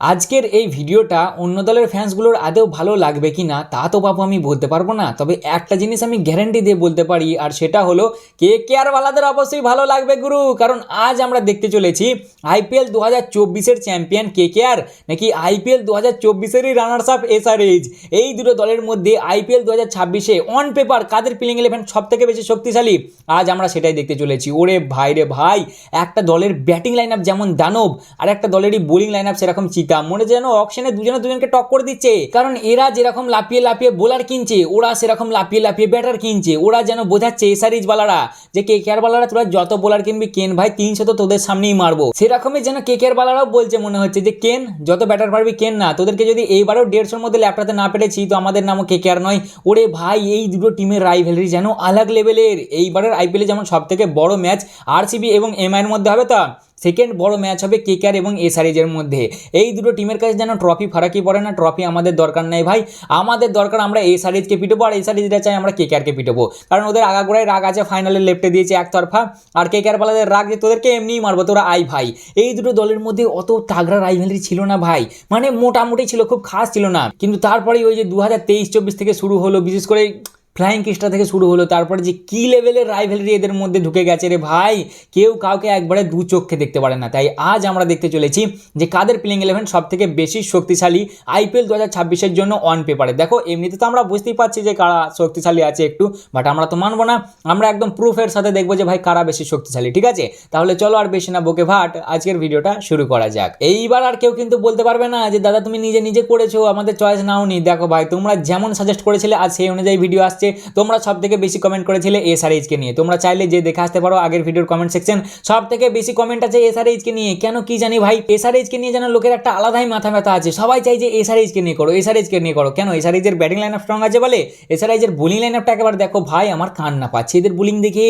আজকের এই ভিডিওটা অন্য দলের ফ্যান্সগুলোর আদেও ভালো লাগবে কি না তা তো বাবু আমি বলতে পারব না। তবে একটা জিনিস আমি গ্যারান্টি দিয়ে বলতে পারি, আর সেটা হলো কে কে আর বালাদের অবশ্যই ভালো লাগবে গুরু? কারণ আজ আমরা দেখতে চলেছি আইপিএল দু হাজার চব্বিশের চ্যাম্পিয়ন কে কে আর, নাকি আইপিএল দু হাজার চব্বিশেরই রানার্স আপ এসআরএইচ এই দুটো দলের মধ্যে আইপিএল দু হাজার ছাব্বিশে অন পেপার কাদের প্লেইং ইলেভেন সব থেকে বেশি শক্তিশালী? আজ আমরা সেটাই দেখতে চলেছি। ওরে ভাই রে ভাই, একটা দলের ব্যাটিং লাইন আপ যেমন দানব, আর একটা দলেরই বোলিং লাইন আপ সেরকম চিতা মনে যেন অকশনে দুজনে দুজনকে টক করে দিচ্ছে। কারণ এরা যেরকম লাফিয়ে লাফিয়ে বোলার কিনছে, ওরা সেরকম লাফিয়ে লাফিয়ে ব্যাটার কিনছে। ওরা যেন বোঝাচ্ছে এসারিজ বালারা, যে কে কেয়ার বালারা তোরা যত বোলার কিনবি কেন ভাই তিনশো তো তোদের সামনেই মারবো। সেরকমই যেন কে কেয়ার বালারাও বলছে মনে হচ্ছে যে, কেন যত ব্যাটার পারবি কেন না। তোদেরকে যদি এইবারও দেড়শোর মধ্যে ল্যাপটাতে না পেরেছি, তো আমাদের নামও কে কেয়ার নয়। ওরে ভাই, এই দুটো টিমের রাইভেলারি যেন আলাগ লেভেলের এইবারের আইপিএলে যেমন সব থেকে বড় ম্যাচ আরসিবি এবং এমআইয়ের মধ্যে হবে তা? সেকেন্ড বড় ম্যাচ হবে কেকার এবং এসআরএজের মধ্যে। এই দুটো টিমের কাছে যেন ট্রফি ফারাকি পড়ে না, ট্রফি আমাদের দরকার নেই ভাই। আমাদের দরকার আমরা এসআরএজকে পিটবো আর এসআরএজটা চাই আমরা কেকারকে পিটবো। কারণ ওদের আগাগোড়ায় রাগ আছে, ফাইনালে লেফটে দিয়েছে একতরফা। আর কেকার পালাদের রাগ যে তোদেরকে এমনিই মারবো, তোরা আই ভাই। এই দুটো দলের মধ্যে অত তাগড়া রাইভেলারি ছিল না ভাই। মানে মোটামুটি ছিল, খুব খাস ছিল না। কিন্তু তারপরেই ওই যে দু হাজার তেইশ চব্বিশ থেকে শুরু হলো, বিশেষ করে ফ্লাইং কিস্টা থেকে শুরু হলো, তারপরে যে কী লেভেলের রাইভেলরি এদের মধ্যে ঢুকে গেছে রে ভাই? কেউ কাউকে একবারে দু চোখে দেখতে পারে না। তাই আজ আমরা দেখতে চলেছি যে কাদের প্লেইং ইলেভেন সব থেকে বেশি শক্তিশালী আইপিএল দু হাজার ছাব্বিশের জন্য অন পেপারে দেখো, এমনিতে তো আমরা বুঝতেই পারছি যে কারা শক্তিশালী আছে একটু বাট আমরা তো মানবো না। আমরা একদম প্রুফের সাথে দেখব যে ভাই কারা বেশি শক্তিশালী, ঠিক আছে? তাহলে চলো আর বেশি না, বকে ভাট, আজকের ভিডিওটা শুরু করা যাক। এইবার আর কেউ কিন্তু বলতে পারবে না যে, দাদা, তুমি নিজে নিজে করেছ, আমাদের চয়েস নাও নি দেখো ভাই, তোমরা যেমন সাজেস্ট করেছিলে, আজ সেই অনুযায়ী ভিডিও আসছে। তোমরা সব থেকে বেশি কমেন্ট করেছিলে এসআরএইচকে নিয়ে। তোমরা চাইলে যে দেখে আসতে পারো আগের ভিডিওর কমেন্ট সেকশন সব থেকে বেশি কমেন্ট আছে এসআরএইচকে নিয়ে। কেন কি জানি ভাই এসআরএইচকে নিয়ে যেন লোকের একটা আলাদাই মাথা ব্যথা আছে। সবাই চাই যে এসআরএইচকে নিয়ে করো এসআরএইচকে নিয়ে করো। কেন? এসআরএইচের ব্যাটিং লাইন আপ স্ট্রং আছে বলে? এসআরএইচের বোলিং লাইন আপটা একেবারে দেখো, ভাই, আমার কান্না পাচ্ছে। এদের বোলিং দেখে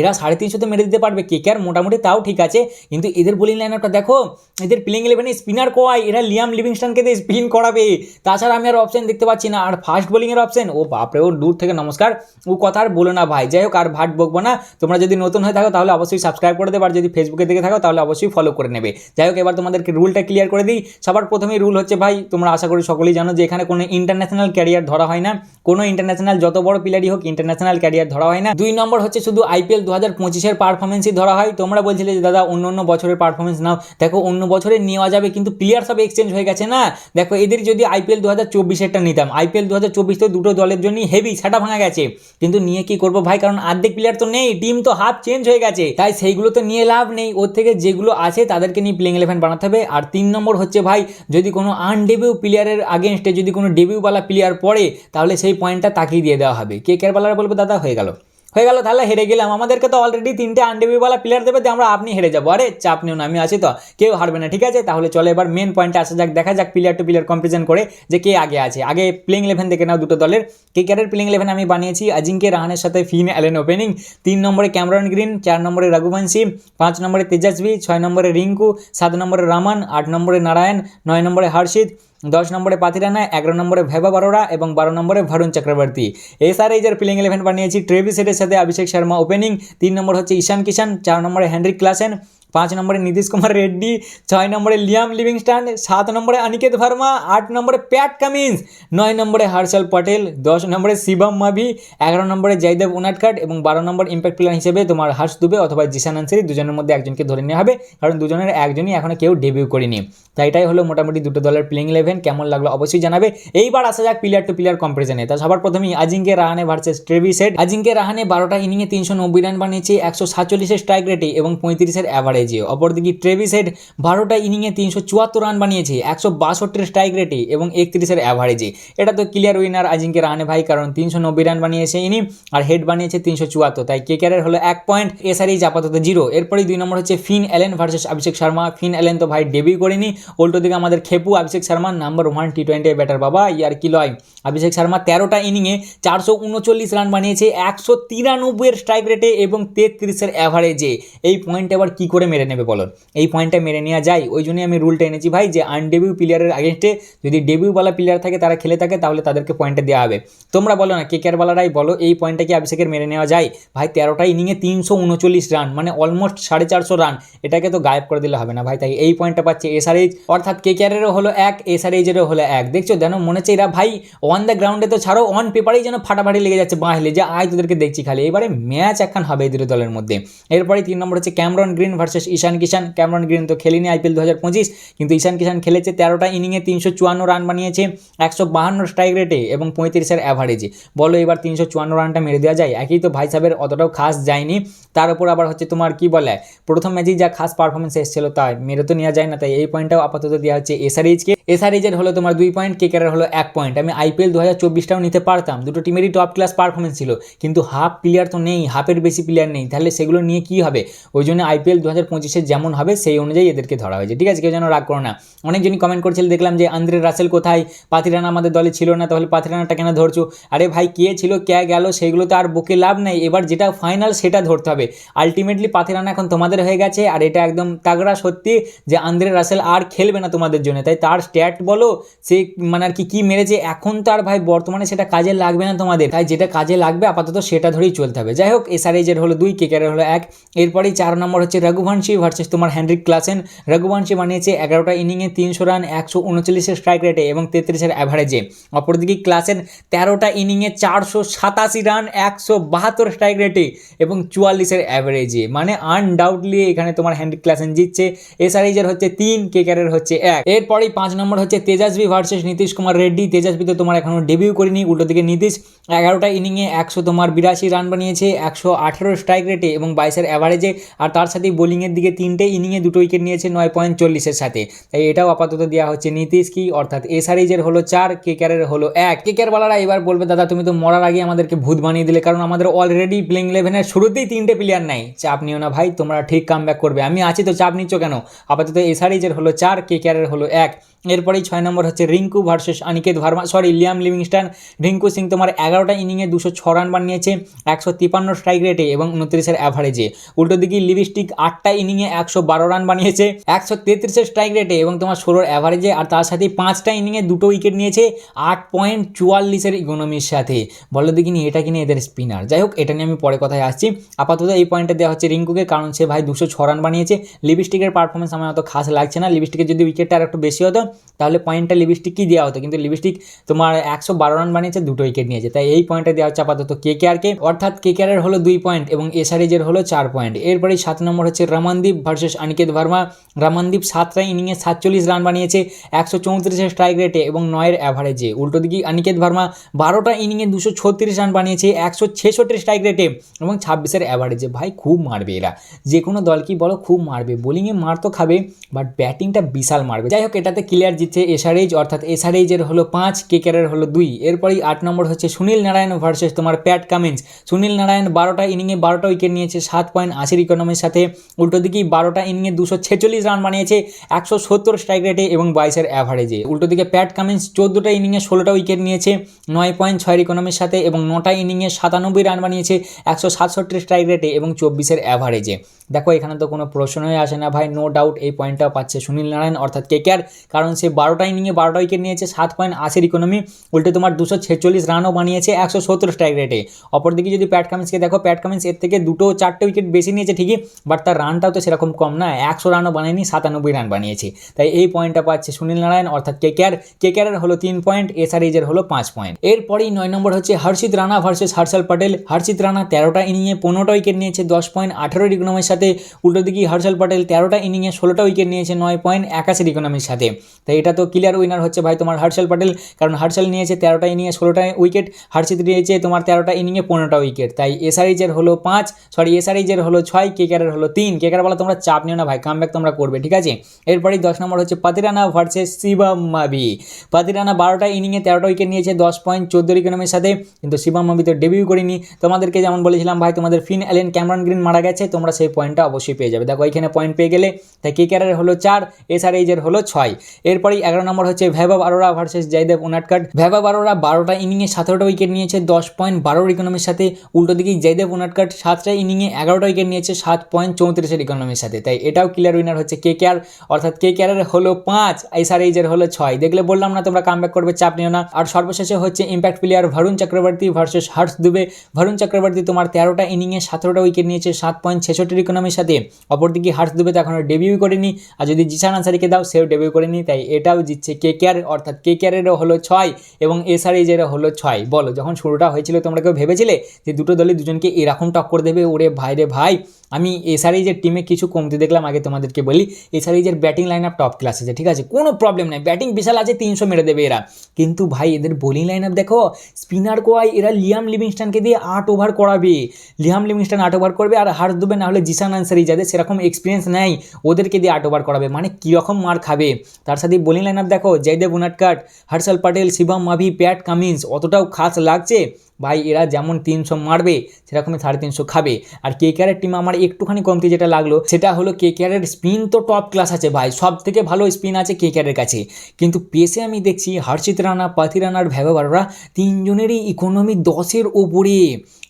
এরা সাড়ে তিনশোতে মেরে দিতে পারবে। কে কে আর মোটামুটি তাও ঠিক আছে, কিন্তু এদের বোলিং লাইন আপটা দেখো, এদের প্লেইং ইলেভেনে স্পিনার কোয়াই? এরা লিয়াম লিভিংস্টনকে দিয়ে স্পিন করাবে। তাছাড়া আমি আর অপশন দেখতে পাচ্ছি না। আর ফাস্ট বোলিংয়ের অপশন ও বাপরে, ও দূর থেকে নমস্কার। ও কথা আর বলো না ভাই। যাই হোক, আর ভাট বকবো না। তোমরা যদি নতুন হয়ে থাকো, তাহলে অবশ্যই সাবস্ক্রাইব করে দেবে। আর যদি ফেসবুকে দেখে থাকো, তাহলে অবশ্যই ফলো করে নেবে। যাই হোক, এবার তোমাদেরকে রুলটা ক্লিয়ার করে দিই। সবার প্রথমেই রুল হচ্ছে ভাই, তোমরা আশা করি সকলেই জানো যে এখানে কোনো ইন্টারন্যাশনাল ক্যারিয়ার ধরা হয় না। কোনো ইন্টারন্যাশনাল যত বড় প্লেয়ারই হোক ইন্টারন্যাশনাল ক্যারিয়ার ধরা হয় না। দুই নম্বর হচ্ছে শুধু আইপিএল দু হাজার পঁচিশের পারফরমেন্সই ধরা হয়। তোমরা বলছিলে যে, দাদা, অন্য অন্য বছরের পারফরমেন্স নাও। দেখো, অন্য বছরে নেওয়া যাবে, কিন্তু প্লেয়ার সব এক্সচেঞ্জ হয়ে গেছে না। দেখো, এদের যদি আইপিএল দু হাজার চব্বিশেরটা নিতাম আইপিএল দু হাজার চব্বিশ তো দুটো দলের জন্যই হেভি সেটা ভাঙা গেছে। কিন্তু নিয়ে কি করব ভাই? কারণ আর্ধেক প্লেয়ার তো নেই টিম তো হাফ চেঞ্জ হয়ে গেছে। তাই সেইগুলো তো নিয়ে লাভ নেই। ওর থেকে যেগুলো আছে তাদেরকে নিয়ে প্লেইং ইলেভেন বানাতে হবে। আর তিন নম্বর হচ্ছে ভাই, যদি কোনো আনডেবিউ প্লেয়ারের আগেনস্টে যদি কোনো ডেবিউওয়ালা প্লেয়ার পড়ে, তাহলে সেই পয়েন্টটা তাকিয়ে দিয়ে দেওয়া হবে। কে কেয়ারওয়ালারা বলব দাদা? হয়ে গেল। হয়ে গেল, তাহলে হেরে গেলাম। আমাদেরকে তো অলরেডি তিনটে আনডেবিউওয়ালা প্লেয়ার দেবে, যে আমরা আপনি হেরে যাব। আরে, চাপ নিও আমি আছি তো। কেউ হারবে না, ঠিক আছে? তাহলে চলো এবার মেন পয়েন্টে আসা যাক, দেখা যাক প্লেয়ার টু প্লেয়ার কম্পারিজন করে যে কে আগে আছে। আগে প্লেইং ইলেভেন দেখে নাও দুটো দলের। কে কেয়ারের প্লেইং ইলেভেন আমি বানিয়েছি অজিঙ্কে রাহানের সাথে ফিন অ্যালেন ওপেনিং। তিন নম্বরে ক্যামরন গ্রিন, চার নম্বরে রঘুবংশী, পাঁচ নম্বরে তেজস্বী, ছয় নম্বরে রিঙ্কু, সাত নম্বরে রামান, আট নম্বরে নারায়ণ, নয় নম্বরে হর্ষিত। দশ নম্বরে পাতিরানা এগারো নম্বরে ভেবা বারোরা এবং বারো নম্বরে ভারুণ চক্রবর্তী। এসআরএইচের প্লেইং ইলেভেন বানিয়েছি। ট্রেভিস হেডের সাথে অভিষেক শর্মা ওপেনিং তিন নম্বর হচ্ছে ঈশান কিষান চার নম্বরে হেনরিক ক্লাসেন পাঁচ নম্বরে নীতিশ কুমার রেড্ডি, ছয় নম্বরে লিয়াম লিভিংস্টান, সাত নম্বরে অনিকেত ভার্মা, আট নম্বরে প্যাট কামিন্স, নয় নম্বরে হর্ষল পটেল, দশ নম্বরে শিবম মাভি, এগারো নম্বরে জয়দেব উনাটকাট এবং বারো নম্বর ইম্প্যাক্ট প্লেয়ার হিসেবে তোমার হর্ষ দুবে অথবা জিসান আনসারি দুজনের মধ্যে একজনকে ধরে নেওয়া হবে, কারণ দুজনের একজনই এখনও কেউ ডেবিউ করেনি। তাই এটাই হলো মোটামুটি দুটো দলের প্লেইং ইলেভেন কেমন লাগল অবশ্যই জানাবে। এইবার আসা যাক প্লেয়ার টু প্লেয়ার কম্পারিজনে তা সবার প্রথমেই Ajinkya Rahane versus Travis Head Ajinkya Rahane বারোটা ইনিংয়ে তিনশো নব্বই রান বানিয়েছে, একশো সাতচল্লিশের স্ট্রাইক রেটে এবং পঁয়ত্রিশের অ্যাভারেজে অপরদিকে ট্রেভিস হেড বারোটা ইনিংয়ে তিনশো চুয়াত্তর রান বানিয়েছে, একশো বাষট্টির স্ট্রাইক রেটে এবং একত্রিশের অ্যাভারেজে এটা তো ক্লিয়ার উইনার আজিঙ্কে রাহানে ভাই, কারণ তিনশো নব্বই রান বানিয়েছে ইনি আর হেড বানিয়েছে তিনশো চুয়াত্তর। তাই কেকারের হলো এক পয়েন্ট এসআরইজ আপাতত জিরো এরপরেই দুই নম্বর হচ্ছে Finn Allen versus Abhishek Sharma Finn Allen তো ভাই ডেবিউ করেনি। উল্টো দিকে আমাদের খেপু Abhishek Sharma number one T twenty batter বাবা, ইয়ার কি লয়? অভিষেক শর্মা তেরোটা ইনিংয়ে চারশো উনচল্লিশ রান বানিয়েছে, একশো তিরানব্বইয়ের স্ট্রাইক রেটে এবং তেত্রিশের অ্যাভারেজে এই পয়েন্ট আবার কী করে মেরে নেবে বলো। এই পয়েন্টটা মেরে নেওয়া যায়। ওই জন্যই আমি রুলটা এনেছি ভাই যে আনডেবিউ প্লেয়ারের আগেনস্টে যদি ডেবিউওয়ালা প্লেয়ার থাকে, তারা খেলে থাকে, তাহলে তাদেরকে পয়েন্টটা দেওয়া হবে। তোমরা বলো না কেকেরওয়ালারাই বলো, এই পয়েন্টটা কি অভিষেকের মেরে নেওয়া যায়? ভাই, তেরোটা ইনিংয়ে তিনশো উনচল্লিশ রান মানে অলমোস্ট সাড়ে চারশো রান এটাকে তো গায়েব করে দিলে হবে না ভাই। তাই এই পয়েন্টটা পাচ্ছে এসআরএইচ অর্থাৎ কেকেআরেরও হলো এক এসআরএইচেরও হলো এক। দেখছ, যেন মনে হচ্ছে এরা ভাই অন দ্য গ্রাউন্ডে তো ছাড়ো অন পেপারেই যেন ফাটাফাটি লেগে যাচ্ছে বাঁহলে যে আয় তোদেরকে দেখছি খালি। এবারে ম্যাচ একখান হবে এই দুটো দলের মধ্যে। এরপরে তিন নম্বর হচ্ছে Cameron Green versus Ishan Kishan Cameron Green তো খেলেনি আইপিএল দু হাজার পঁচিশ, কিন্তু ঈশান কিষান খেলেছে তেরোটা ইনিংয়ে তিনশো চুয়ান্ন রান বানিয়েছে, একশো বাহান্ন স্ট্রাইক রেটে এবং পঁয়ত্রিশের অ্যাভারেজে বলো এবার তিনশো চুয়ান্ন রানটা মেরে দেওয়া যায়। একই তো ভাই সাহেবের অতটাও খাস যায়নি। তার উপর আবার হচ্ছে তোমার কি বলে, প্রথম ম্যাচেই যা খাস পারফরমেন্স এসেছিল তাই মেরে তো নেওয়া যায় না, তাই এই পয়েন্টটাও আপাতত দেওয়া হচ্ছে এসআরএইচকে এসআরএইচের হলো তোমার দুই পয়েন্ট কেকারের হলো এক পয়েন্ট আমি আইপিএল দু হাজার চব্বিশটাও নিতে পারতাম। দুটো টিমেরই টপ ক্লাস পারফরমেন্স ছিল, কিন্তু হাফ প্লেয়ার তো নেই হাফের বেশি প্লেয়ার নেই, তাহলে সেগুলো নিয়ে কি হবে? ওই জন্য আইপিএল দু হাজার পঁচিশে যেমন হবে, সেই অনুযায়ী এদেরকে ধরা হয়েছে। ঠিক আছে, কেউ যেন রাগ করো না। অনেকজনই কমেন্ট করছিল, দেখলাম যে, আন্দ্রে রাসেল কোথায়? পাতিরানা আমাদের দলে ছিল না, তাহলে পাতিরানাটা কেন ধরছো? আরে ভাই, কে ছিল, কে গেল সেগুলো তো আর বুকে লাভ নেই। এবার যেটা ফাইনাল সেটা ধরতে হবে। আলটিমেটলি পাতিরানা এখন তোমাদের হয়ে গেছে, আর এটা একদম তাগড়া সত্যি যে, আন্দ্রে রাসেল আর খেলবে না তোমাদের জন্য। তাই তার স্ট্যাট বলো, সে মানে আর কি, কী মেরেছে? এখন তো আর ভাই, বর্তমানে সেটা কাজে লাগবে না তোমাদের। তাই যেটা কাজে লাগবে, আপাতত সেটা ধরেই চলতে হবে। যাই হোক এসআরএজের হলো দুই কেকারের হলো এক। এরপরেই চার নম্বর হচ্ছে রঘুবংশী ভার্সেস তোমার হ্যান্ড্রিক ক্লাসেন রঘুবংশী বানিয়েছে এগারোটা ইনিংয়ে তিনশো রান একশো উনচল্লিশের স্ট্রাইক রেটে এবং তেত্রিশের অ্যাভারেজে অপরদিকে ক্লাসেন তেরোটা ইনিংয়ে চারশো সাতাশি রান একশো বাহাত্তর স্ট্রাইক রেটে এবং চুয়াল্লিশের অ্যাভারেজে মানে আনডাউটলি এখানে তোমার হ্যান্ড্রিক ক্লাসেন জিতছে। এসআরএজের হচ্ছে তিন কেকারের হচ্ছে এক। এরপরেই পাঁচ নম্বর হচ্ছে তেজাসবি ভার্সেস নীতিশ কুমার রেড্ডি। তেজাসবি তো তোমার এখনও ডেবিউ করিনি, উল্টো দিকে নীতিশ। এগারোটা ইনিংয়ে একশো তোমার বিরাশি রান বানিয়েছে, একশো আঠেরো স্ট্রাইক রেটে এবং বাইশের অ্যাভারেজে আর তার সাথে বোলিংয়ের দিকে তিনটে ইনিংয়ে দুটো উইকেট নিয়েছে, নয় পয়েন্ট চল্লিশের সাথে। তাই এটাও আপাতত দেওয়া হচ্ছে নীতিশ কি, অর্থাৎ এসআরএজের হলো চার কেকারের হলো এক। কেকারওয়ালারা এবার বলবে, দাদা, তুমি তো মরার আগে আমাদেরকে ভূত বানিয়ে দিলে, কারণ আমাদের অলরেডি প্লেইং ইলেভেনের শুরুতেই তিনটে প্লেয়ার নাই। চাপ নিও না ভাই, তোমরা ঠিক কাম করবে। আমি আছি তো চাপ নিচ্ছ কেন? আপাতত এসআরএজের হলো চার কেকারের হলো এক। এরপরেই ছয় নম্বর হচ্ছে Rinku versus Aniket Verma sorry Liam Livingstone. Rinku Singh তোমার এগারোটা ইনিংয়ে দুশো ছ রান বানিয়েছে, একশো তিপান্ন স্ট্রাইক রেটে এবং উনত্রিশের অ্যাভারেজে উল্টো দিকে লিপস্টিক আটটা ইনিংয়ে একশো বারো রান বানিয়েছে, একশো তেত্রিশের স্ট্রাইক রেটে এবং তোমার ষোলোর অ্যাভারেজে আর তার সাথে পাঁচটা ইনিংয়ে দুটো উইকেট নিয়েছে, আট পয়েন্ট চুয়াল্লিশের ইকোনমির সাথে। বলো দেখিনি এটা কিনে এদের স্পিনার যাই হোক, এটা নিয়ে আমি পরে কথায় আসছি। আপাতত এই পয়েন্টটা দেওয়া হচ্ছে রিঙ্কুকে, কারণ সে ভাই দুশো ছ রান বানিয়েছে। লিপস্টিকের পারফরমেন্স আমার অত খাস লাগছে না। লিপস্টিকের যদি উইকেটটা আর একটু বেশি হতো, তাহলে পয়েন্টটা লিপস্টিক কি দেওয়া হতো? কিন্তু লিপস্টিক তোমার একশো বারো রান বানিয়েছে, দুটো উইকেট নিয়েছে। তাই এই পয়েন্টটা দেওয়া হচ্ছে আপাতত কে কে আরকে অর্থাৎ কে কে আরের হলো দুই পয়েন্ট এবং এসআরএজের হলো চার পয়েন্ট এরপরে সাত নম্বর হচ্ছে রমনদীপ ভার্সেস অনিকেত ভার্মা। রমনদীপ সাতটা ইনিংয়ে সাতচল্লিশ রান বানিয়েছে, একশো চৌত্রিশের স্ট্রাইক রেটে এবং নয়ের অ্যাভারেজে উল্টো দিকে অনিকেত ভার্মা বারোটা ইনিংয়ে দুশো ছত্রিশ রান বানিয়েছে, একশো ছেষট্টি স্ট্রাইক রেটে এবং ছাব্বিশের অ্যাভারেজে ভাই, খুব মারবে এরা। যে কোনো দলকেই বলো, খুব মারবে। বোলিংয়ে মার তো খাবে বাট ব্যাটিংটা বিশাল মারবে। যাই হোক, এটাতে ক্লিয়ার জিতছে এসআরএইচ অর্থাৎ এসআরএইচের হলো পাঁচ কেকেরের হলো দুই। এরপরেই আট নম্বর হচ্ছে সুনীল নারায়ণ ভার্সেস তোমার প্যাট কামিন্স। সুনীল নারায়ণ বারোটা ইনিংয়ে বারোটা উইকেট নিয়েছে, সাত পয়েন্ট আশির ইকোনমির সাথে। উল্টো দিকেই বারোটা ইনিংয়ে দুশো ছেচল্লিশ রান বানিয়েছে, একশো সত্তর স্ট্রাইক রেটে এবং বাইশের অ্যাভারেজে উল্টো দিকে প্যাট কামিন্স চোদ্দোটা ইনিংয়ে ষোলোটা উইকেট নিয়েছে, নয় পয়েন্ট ছয়ের ইকোনমির সাথে এবং নটা ইনিংয়ে সাতানব্বই রান বানিয়েছে, একশো সাতষট্টি স্ট্রাইক রেটে এবং চব্বিশের অ্যাভারেজে দেখো, এখানে তো কোনো প্রশ্নই আসে না ভাই নো ডাউট এই পয়েন্টটাও পাচ্ছে সুনীল নারায়ণ, অর্থাৎ কেকেআর কারণ সে বারোটা ইনিংয়ে বারোটা উইকেট নিয়েছে, সাত পয়েন্ট আশির ইকোনমি উল্টে তোমার দুশো ছেচল্লিশ রানও বানিয়েছে, একশো সত্তর স্ট্রাইক রেটে অপরদিকে যদি প্যাট কামিন্সকে দেখো, প্যাট কামিন্স এর থেকে দুটো চারটে উইকেট বেশি নিয়েছে ঠিকই বাট তার রানটাও তো সেরকম কম না, একশো রানও বানায়নি, সাতানব্বই রান বানিয়েছে। তাই এই পয়েন্টটা পাচ্ছে সুনীল নারায়ণ, অর্থাৎ কেকেআর কেকেআরের হলো তিন পয়েন্ট এসআরএজের হলো পাঁচ পয়েন্ট। এরপরেই নয় নম্বর হচ্ছে হর্ষিত রানা ভার্সেস হর্ষল পটেল। হর্ষিত রানা তেরোটা ইনিংয়ে পনেরোটা উইকেট নিয়েছে, দশ পয়েন্ট আঠেরোর ইকোনমির সাথে। উল্টো দিকে হর্ষল পটেল তেরোটা ইনিংয়ে ষোলোটা উইকেট নিয়েছে, নয় পয়েন্ট একাশির ইকোনমির সাথে। তাই এটা তো ক্লিয়ার উইনার হচ্ছে ভাই তোমার হর্ষল পটেল, কারণ হর্ষল নিয়েছে তেরোটা ইনিংয়ে ষোলোটা উইকেট, হর্ষিত নিয়েছে তোমার তেরোটা ইনিংয়ে পনেরোটা উইকেট। তাই এসআরএইচের হলো পাঁচ সরি এসআরএইচের হলো ছয় কেকারের হলো তিন কেকার বলা তোমরা চাপ নিও না ভাই কামব্যাক তোমরা করবে, ঠিক আছে? এরপরেই দশ নম্বর হচ্ছে পাতিরানা ভার্সেস শিবম মাবি। পাতিরানা বারোটা ইনিংয়ে তেরোটা উইকেট নিয়েছে, দশ পয়েন্ট চোদ্দোর ইকোনমির সাথে, কিন্তু শিবম মাবি তো ডেবিউ করিনি। তোমাদেরকে যেমন বলেছিলাম ভাই, তোমাদের ফিন অ্যালেন ক্যামরন গ্রিন মারা গেছে, তোমরা সেই পয়েন্টটা অবশ্যই পেয়ে যাবে। দেখো, এখানে পয়েন্ট পেয়ে গেলে, তাই কেকারের হলো চার এসআরএইচের হলো ছয়। এরপরেই এগারো নম্বর হচ্ছে ভ্যাবাব আরোরা ভার্সেস জয়দেব উনাটকাট। ভ্যাবাব আরোরা বারোটা ইনিংয়ে সতেরোটা উইকেট নিয়েছে, দশ পয়েন্ট বারোর ইকোনমির সাথে। উল্টো দিকে জয়দেব উনাটকাট সাতটা ইনিংয়ে এগারোটা উইকেট নিয়েছে, সাত পয়েন্ট চৌত্রিশের পঞ্চাশের ইকোনমির সাথে। তাই এটাও ক্লিয়ার উইনার হচ্ছে কে কেয়ার অর্থাৎ কে কেয়ারের হলো পাঁচ এসআর এইজের হলো ছয়। দেখলে বললাম না তোমরা কাম করবে, চাপ নিও না। আর সর্বশেষে হচ্ছে impact player Varun Chakravarthy versus Harsh Dubey Varun Chakravarthy তোমার তেরোটা ইনিংয়ে সতেরোটা উইকেট নিয়েছে, সাত পয়েন্ট ছেষট্টির ইকোনমির সাথে। অপরদিকে হার্স দুবে তো এখনও ডেবিউ করেনি। আর যদি জিসান আনসারিকে দাও, সেও ডেবিউ করেনি। তাই এটাও জিতছে কে কেয়ার অর্থাৎ কে কেয়ারেরও হলো ছয় এবং এসআর এইজেরও হলো ছয়। বলো, যখন শুরুটা হয়েছিল, তোমরা কেউ ভেবেছিলে যে দুটো দলই দুজনকে এরকম টক্কর দেবে? ওরে ভাই রে ভাই, আমি এসআরএইজের টিমে কিছু কমতি দেখলাম, আগে তোমাদেরকে বলি এসআরএইজের batting line up top class আছে ঠিক আছে? কোনো প্রবলেম নেই। ব্যাটিং বিশাল আছে, তিনশো মেরে দেবে এরা। কিন্তু ভাই, এদের বোলিং লাইন আপ দেখো স্পিনার কোয়াই এরা লিয়াম লিভিংস্টনকে দিয়ে আট ওভার করাবে। লিয়াম লিভিংস্টন আট ওভার করবে, আর হার্স দেবে না হলে জিসান আনসারি যাদের সেরকম এক্সপিরিয়েন্স নেই, ওদেরকে দিয়ে আট ওভার করাবে। মানে কীরকম মার খাবে? তার সাথে বোলিং লাইন আপ দেখো, জয়দেব উনাটকাট, হর্ষল প্যাটেল শিবম মাভি, প্যাট কামিন্স, অতটাও খাস লাগছে। ভাই, এরা যেমন তিনশো মারবে, সেরকমই সাড়ে তিনশো খাবে। আর কে কেয়ারের টিম আমার একটুখানি কমতি যেটা লাগল, সেটা হলো কে কেয়ারের স্পিন তো টপ ক্লাস আছে ভাই সব থেকে ভালো স্পিন আছে কে কেয়ারের কাছে। কিন্তু পেসে আমি দেখছি হর্ষিত রানা পাথি রানার ভ্যাবাবাররা তিনজনেরই ইকোনমি দশের ওপরে।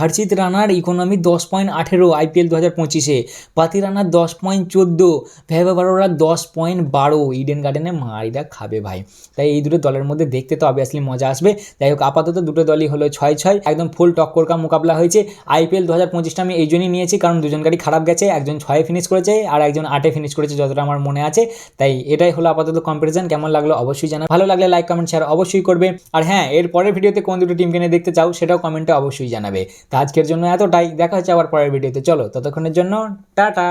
হর্ষিত রানার ইকোনমি দশ পয়েন্ট আঠেরো আইপিএল দু হাজার পঁচিশে পাতি রানার দশ পয়েন্ট চোদ্দ ভ্যাবা বারোরা দশ পয়েন্ট বারো। ইডেন গার্ডেনে মারিরা খাবে ভাই। তাই এই দুটো দলের মধ্যে দেখতে তো অবভিয়াসলি মজা আসবে। যাই হোক, আপাতত দুটো দলই হলো ছয় ছয়। একদম ফুল টক্কর কা মোকাবলা হয়েছে। আইপিএল দু হাজার পঁচিশটা আমি এই জন্যই নিয়েছি, কারণ দুজন গাড়ি খারাপ গেছে, একজন ছয়ে ফিনিশ করেছে আর একজন আটে ফিনিশ করেছে, যতটা আমার মনে আছে। তাই এটাই হলো আপাতত কম্পারিজন কেমন লাগল অবশ্যই জানা ভালো লাগলে লাইক কমেন্ট শেয়ার অবশ্যই করবে। আর হ্যাঁ এর পরের ভিডিওতে কোন দুটো টিম কিনে দেখতে চাও, সেটাও কমেন্টে অবশ্যই জানাবে। তা আজকের জন্য এতটাই, দেখা হচ্ছে আবার পরের ভিডিওতে চলো, ততক্ষণের জন্য, টাটা!